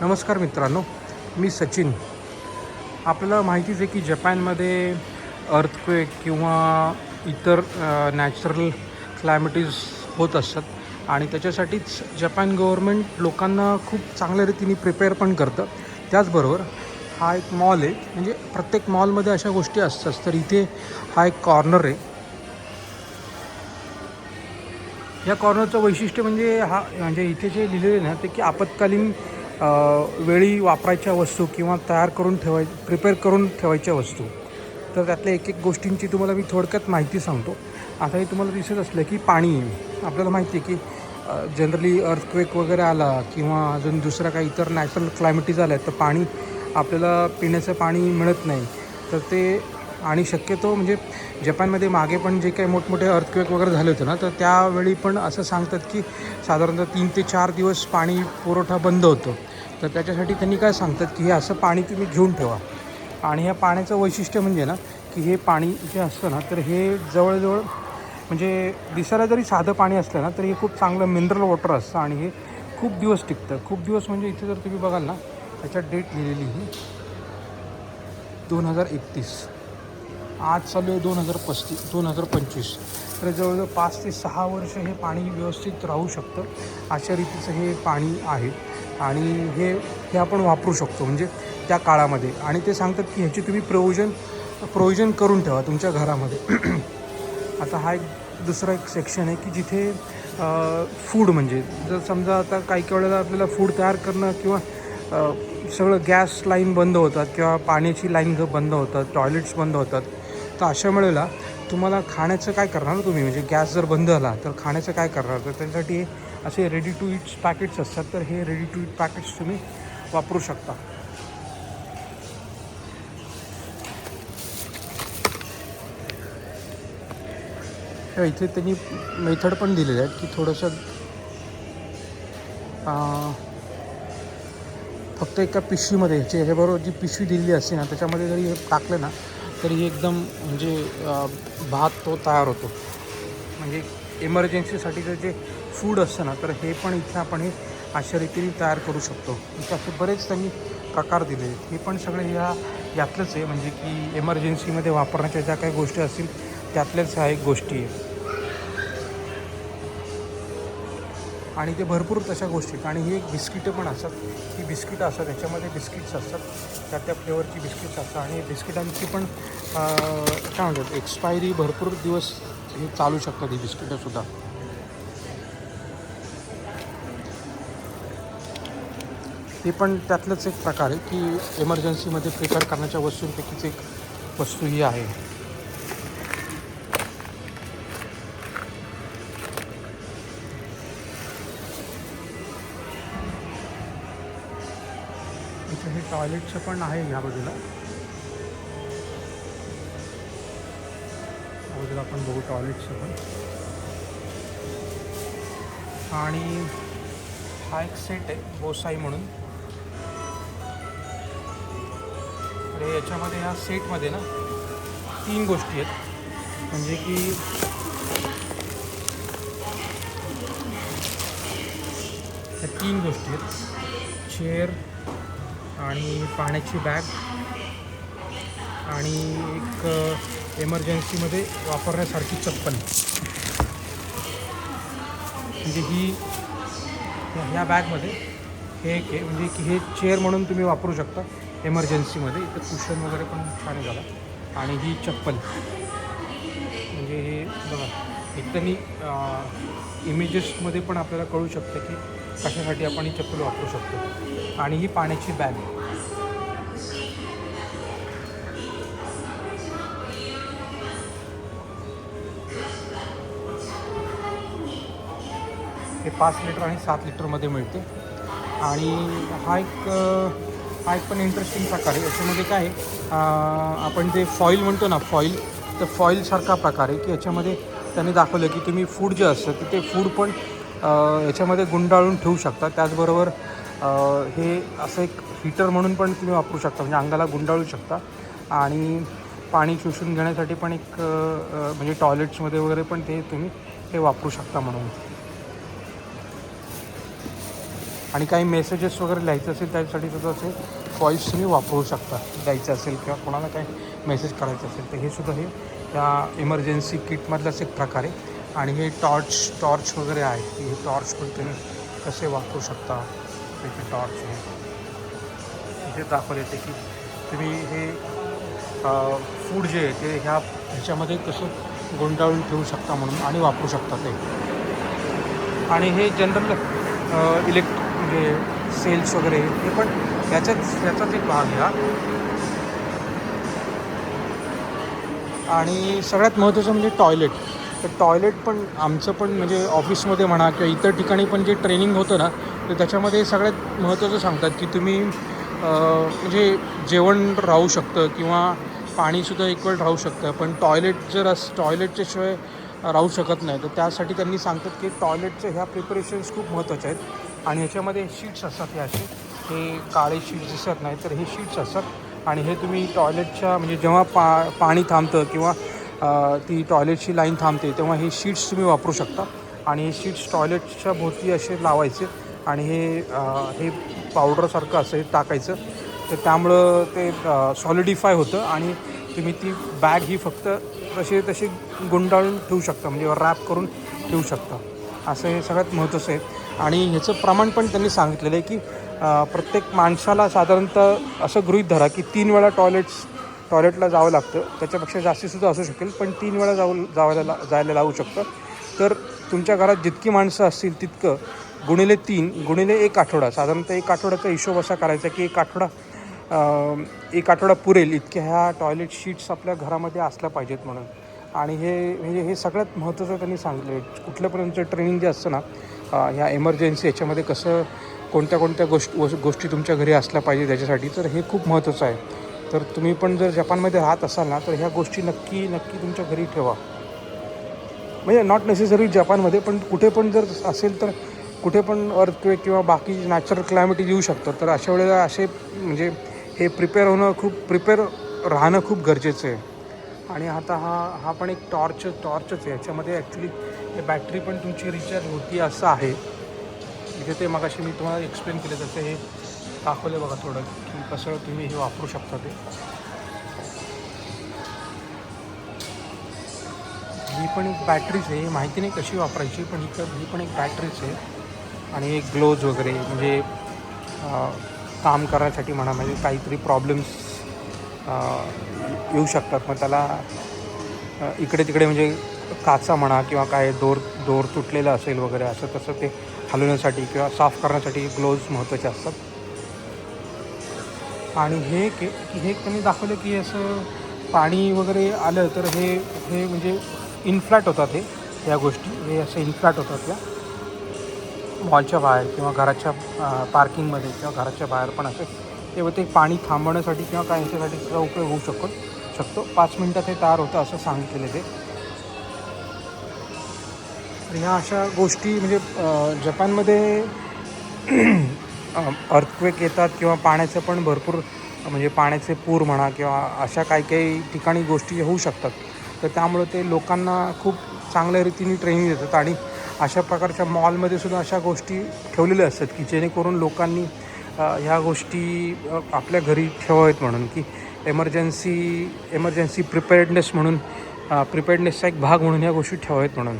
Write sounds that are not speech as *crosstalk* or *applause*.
नमस्कार मित्रांनो मी सचिन. आपल्याला माहितीच आहे की जपानमध्ये अर्थक्वेक किंवा इतर नॅचरल क्लायमेटीज होत असतात आणि त्याच्यासाठीच जपान गव्हर्मेंट लोकांना खूप चांगल्या रीतीने प्रिपेअर पण करतं. त्याचबरोबर हा एक मॉल आहे म्हणजे प्रत्येक मॉलमध्ये अशा गोष्टी असतात. तर इथे हा एक कॉर्नर आहे. या कॉर्नरचं वैशिष्ट्य म्हणजे हा म्हणजे इथे जे लिहिलेलं आहे ना ते की आपत्कालीन वेळी वापरायच्या वस्तू किंवा तयार करून ठेवाय प्रिपेअर करून ठेवायच्या वस्तू. तर त्यातल्या एक एक गोष्टींची तुम्हाला मी थोडक्यात माहिती सांगतो. आता हे तुम्हाला दिसत असलं की पाणी. आपल्याला माहिती आहे की जनरली अर्थक्वेक वगैरे आला किंवा अजून दुसऱ्या काही इतर नॅचरल क्लायमेटीज आल्या तर पाणी आपल्याला पिण्याचं पाणी मिळत नाही. तर ते आणि शक्यतो म्हणजे जपानमध्ये मागे पण जे काही मोठमोठे अर्थक्वेक वगैरे झाले होते ना तर त्यावेळी पण असं सांगतात की साधारणतः तीन ते चार दिवस पाणी पुरवठा बंद होतो. तर त्याच्यासाठी त्यांनी काय सांगतात की हे असं पाणी तुम्ही घेऊन ठेवा. आणि ह्या पाण्याचं वैशिष्ट्य म्हणजे ना की हे पाणी जे असतं ना तर हे जवळजवळ म्हणजे दिसायला जरी साधं पाणी असलं ना तरी हे खूप चांगलं मिनरल वॉटर असतं आणि हे खूप दिवस टिकतं. खूप दिवस म्हणजे इथे जर तुम्ही बघाल ना त्याच्यात डेट लिहिलेली ही दोन हजार एकतीस. आज चालू आहे दोन हजार पस्तीस दोन हजार पंचवीस. तर जवळजवळ पाच ते सहा वर्ष हे पाणी व्यवस्थित राहू शकतं. अशा रीतीचं हे पाणी आहे. आणि हे हे आपण वापरू शकतो म्हणजे त्या काळामध्ये. आणि ते सांगतात की ह्याची तुम्ही प्रोविजन प्रोविजन करून ठेवा तुमच्या घरामध्ये. *clears throat* आता हा एक दुसरा एक सेक्शन आहे की जिथे फूड म्हणजे जर समजा आता काही काही वेळेला आपल्याला फूड तयार करणं किंवा सगळं गॅस लाईन बंद होतात किंवा पाण्याची लाईन बंद होतात टॉयलेट्स बंद होतात. तर अशा वेळेला तुम्हाला खाण्याचं काय करणार तुम्ही? म्हणजे गॅस जर बंद झाला तर खाण्याचं काय करणार? तर त्यासाठी हे असे रेडी टू इट्स पॅकेट्स असतात तर हे रेडी टू इट पॅकेट्स तुम्ही वापरू शकता. इथे त्यांनी मेथड पण दिलेले आहेत की थोडंसं फक्त एका पिशवीमध्ये जे हे जी पिशवी दिलेली असते ना त्याच्यामध्ये जरी हे टाकलं ना तरी एकदम म्हणजे भात तो तयार होतो. म्हणजे इमर्जन्सीसाठीचं जे फूड असतं ना तर हे पण इथे आपण हे अशा रीतीने तयार करू शकतो. इथे असे बरेच त्यांनी प्रकार दिले आहेत. हे पण सगळे ह्या यातलंच आहे. म्हणजे की इमर्जन्सीमध्ये वापरण्याच्या ज्या काही गोष्टी असतील त्यातल्याच ह्या एक गोष्टी आहे आणि ते भरपूर तशा गोष्टी आहेत. आणि ही एक बिस्किटं पण असतात. ही बिस्किटं असतात. त्याच्यामध्ये बिस्किट्स असतात. त्या त्या फ्लेवरची बिस्किट्स असतात. आणि बिस्किटांची पण काय म्हणतात एक्सपायरी भरपूर दिवस हे चालू शकतात ही बिस्किटंसुद्धा हे पण त्यातलंच एक प्रकार आहे की इमर्जन्सीमध्ये प्रिपेअर करण्याच्या वस्तूंपैकीच एक वस्तू ही आहे. इथे हे टॉयलेटचं पण आहे ह्या बाजूला. बाजूला आपण बघू टॉयलेटचं पण. आणि हा एक सेट आहे बोसाई म्हणून. तर याच्यामध्ये ह्या सेटमध्ये ना तीन गोष्टी आहेत. म्हणजे की तीन गोष्टी आहेत. चेअर आणि पाण्याची बॅग आणि एक एमर्जन्सीमध्ये वापरण्यासारखी चप्पल. म्हणजे ही ह्या- बॅगमध्ये हे एक आहे म्हणजे की हे चेअर म्हणून तुम्ही वापरू शकता. एमर्जन्सीमध्ये इथं कुशन वगैरे पण छान झाला आणि ही चप्पल. म्हणजे हे बघा एक मी इमेजेसमध्ये पण आपल्याला कळू शकतं की कशासाठी आपण ही चप्पल वापरू शकतो? आणि ही पाण्याची बॅग. हे पाच लिटर आणि सात लिटरमध्ये मिळते. आणि हा एक हा एक पण इंटरेस्टिंग प्रकार आहे. याच्यामध्ये काय आहे, आपण जे फॉईल म्हणतो ना फॉईल तर फॉईलसारखा प्रकार आहे की याच्यामध्ये त्यांनी दाखवलं की तुम्ही फूड जे असतं तर ते फूड पण याच्यामध्ये गुंडाळून ठेवू शकता त्याचबरोबर हे असं एक हीटर म्हणून पण तुम्ही वापरू शकता. म्हणजे अंगाला गुंडाळू शकता. आणि पाणी शोषून घेण्यासाठी पण एक म्हणजे टॉयलेट्समध्ये वगैरे पण ते तुम्ही हे वापरू शकता म्हणून. आणि काही मेसेजेस वगैरे लिहायचे असेल त्यासाठी सुद्धा असे व्हॉईस तुम्ही वापरू शकता. द्यायचं असेल किंवा कोणाला काही मेसेज करायचं असेल तर हे सुद्धा हे त्या इमर्जन्सी किटमधलाच एक प्रकार आहे. आणि हे टॉर्च टॉर्च वगैरे आहे. की हे टॉर्च पण तुम्ही कसे वापरू शकता? त्याचे टॉर्च हे इथे दाखवले येते की तुम्ही हे फूड जे आहे ते ह्या ह्याच्यामध्ये कसं गुंडाळून ठेवू शकता म्हणून आणि वापरू शकता ते. आणि हे जनरल इलेक्ट म्हणजे सेल्स वगैरे हे पण याच्याच याचाच एक भाग घ्या आणि सगळ्यात महत्त्वाचं म्हणजे टॉयलेट तर टॉयलेट पण आमचं पण म्हणजे ऑफिसमध्ये म्हणा किंवा इतर ठिकाणी पण जे ट्रेनिंग होतं ना तर त्याच्यामध्ये सगळ्यात महत्त्वाचं सांगतात की तुम्ही म्हणजे जेवण राहू शकतं किंवा पाणीसुद्धा एक वेळ राहू शकतं पण टॉयलेट जर अस टॉयलेटच्या शिवाय राहू शकत नाही तर त्यासाठी त्यांनी सांगतात की टॉयलेटच्या ह्या प्रिपरेशन्स खूप महत्त्वाच्या आहेत. आणि ह्याच्यामध्ये शीट्स असतात हे असे हे काळे शीट्स दिसत नाही तर हे शीट्स असतात. आणि हे तुम्ही टॉयलेटच्या म्हणजे जेव्हा पा पाणी थांबतं किंवा ती टॉयलेटची लाईन थांबते तेव्हा हे शीट्स तुम्ही वापरू शकता. आणि हे शीट्स टॉयलेटच्या भोवती असे लावायचे आणि हे हे पावडरसारखं असं हे टाकायचं. तर त्यामुळं ते सॉलिडिफाय होतं आणि तुम्ही ती बॅग ही फक्त तशी तशी गुंडाळून ठेवू शकता म्हणजे रॅप करून ठेवू शकता. असं हे सगळ्यात महत्त्वाचं आहे. आणि ह्याचं प्रमाण पण त्यांनी सांगितलेलं आहे की प्रत्येक माणसाला साधारणतः असं गृहीत धरा की तीन वेळा टॉयलेट्स टॉयलेटला जावं लागतं. त्याच्यापेक्षा जास्तीसुद्धा असू शकेल पण तीन वेळा जाऊ जावायला ला- जायला लागू शकतं. तर तुमच्या घरात जितकी माणसं असतील तितकं गुणिले तीन गुणिले एक आठवडा साधारणतः एक आठवड्याचा हिशोब असा करायचा की एक आठवडा एक आठवडा पुरेल. इतक्या ह्या टॉयलेट शीट्स आपल्या घरामध्ये असल्या पाहिजेत म्हणून. आणि हे म्हणजे हे सगळ्यात महत्त्वाचं त्यांनी सांगितलं. आहे कुठल्यापर्यंतचं ट्रेनिंग जे असतं ना ह्या एमर्जन्सी याच्यामध्ये कसं कोणत्या कोणत्या गोष्ट वस- गोष्टी तुमच्या घरी असल्या पाहिजे त्याच्यासाठी तर हे खूप महत्त्वाचं आहे. तर तुम्ही पण जर जपानमध्ये राहत असाल ना तर ह्या गोष्टी नक्की नक्की तुमच्या घरी ठेवा. म्हणजे नॉट नेसेसरी जपानमध्ये पण कुठे पण जर असेल तर कुठे पण अर्थक्वेक किंवा बाकी नॅचरल क्लायमेट येऊ शकतात तर अशा वेळेला असे म्हणजे हे प्रिपेअर होणं खूप प्रिपेअर राहणं खूप गरजेचं आहे. आणि आता हा हा पण एक टॉर्च टॉर्चच आहे. याच्यामध्ये ॲक्च्युली हे बॅटरी पण तुमची रिचार्ज होती असं आहे. इथे ते मगाशी मी तुम्हाला एक्सप्लेन केलं तसं हे दाखवलं बघा थोडं. कसं तुम्ही हे वापरू शकता ते? ही पण एक बॅटरीच आहे. माहिती नाही कशी वापरायची पण ही ही पण एक बॅटरीच आहे. आणि एक ग्लोज वगैरे म्हणजे काम करण्यासाठी म्हणा म्हणजे काहीतरी प्रॉब्लेम्स येऊ शकतात. मग त्याला इकडे तिकडे म्हणजे काचा म्हणा किंवा काय दोर दोर तुटलेलं असेल वगैरे असं तसं ते हलवण्यासाठी किंवा साफ करण्यासाठी ग्लोव्ज महत्त्वाचे असतात. आणि हे के हे त्यांनी दाखवलं की असं पाणी वगैरे आलं तर हे हे म्हणजे इन्फ्लॅट होतात हे या गोष्टी. हे असे इन्फ्लॅट होतात या. मॉलच्या बाहेर किंवा घराच्या पार्किंगमध्ये किंवा घराच्या बाहेर पण असे तेव्हा ते पाणी थांबवण्यासाठी किंवा काय ह्याच्यासाठी सुद्धा उपयोग होऊ शकतो शकतो. पाच मिनटात हे तयार होतं असं सांगितलेलं ते. ह्या अशा गोष्टी म्हणजे जपानमध्ये अर्थक्वेक येतात किंवा पाण्याचं पण भरपूर म्हणजे पाण्याचे पूर म्हणा किंवा अशा काही काही ठिकाणी गोष्टी होऊ शकतात. तर त्यामुळं ते लोकांना खूप चांगल्या रीतीने ट्रेनिंग देतात आणि अशा प्रकारच्या मॉलमध्ये सुद्धा अशा गोष्टी ठेवलेल्या असतात की जेणेकरून लोकांनी ह्या गोष्टी आपल्या घरी ठेवावेत म्हणून की एमर्जन्सी एमर्जन्सी प्रिपेअर्डनेस म्हणून प्रिपेअर्डनेसचा एक भाग म्हणून ह्या गोष्टी ठेवावेत म्हणून.